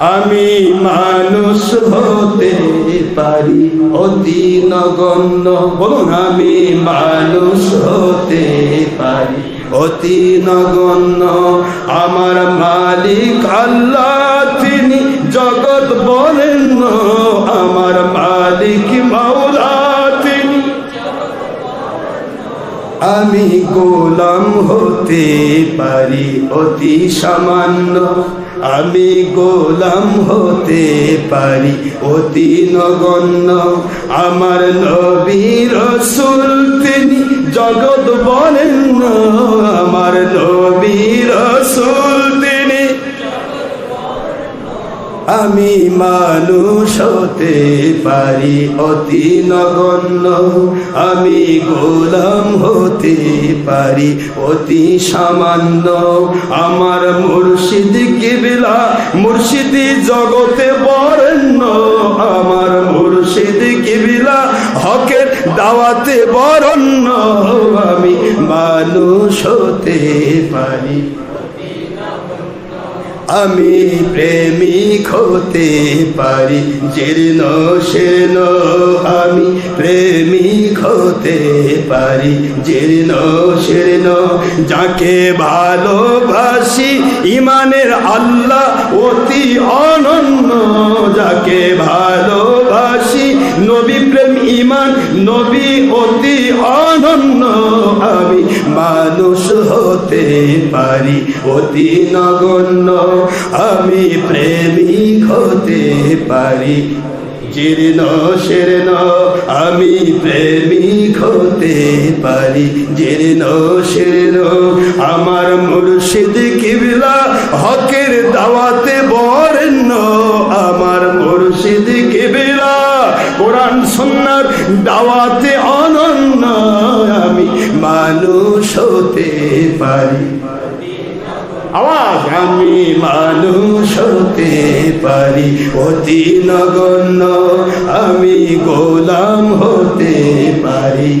আমি মানুষ হতে পারি, অতি নগণ্য। বলুন, আমি মানুষ হতে পারি, অতি নগণ্য। আমার মালিক আল্লাহ, তিনি জগৎ বলেন আমার মালিক মাওলা, তিনি। আমি গোলাম হতে পারি, অতি সামান্য। আমি গোলাম হতে পারি অতি নগণ্য আমার নবীর আমি মানুষ হতে পারি, অতি নগণ্য। আমি গোলাম হতে পারি, অতি সামান্য। আমার মুর্শিদ কিবিলা, মুর্শিদি জগতে বরেণ্য। আমার মুর্শিদ কিবিলা, হকের দাওয়াতে বরণ্য। আমি মানুষ হতে পারি। আমি প্রেমিক হতে পারি, জীর্ণ, শীর্ণ। আমি প্রেমিক হতে পারি, জীর্ণ, শীর্ণ। যাকে ভালোবাসি, ইমানের আল্লাহ অতি অনন্য। যাকে ভালোবাসি, নবী প্রেম, ইমান, নবী অতি অনন্য। আমি মানুষ হতে পারি অতি নগণ্য। আমি প্রেমিক হতে পারি। জীর্ণ, শীর্ণ, আমি প্রেমিক হতে পারি। জীর্ণ, শীর্ণ, আমার মুর্শিদ কিবলা হকের দাওয়াতে বরেণ্য। আমার মুর্শিদ কিবলা কোরআন, সুন্নার দাওয়াতে অনন্য। আমি মানুষ হতে পারি। আওয়াজ আমি মানুষ হতে পারি। অতি নগণ্য আমি গোলাম হতে পারি।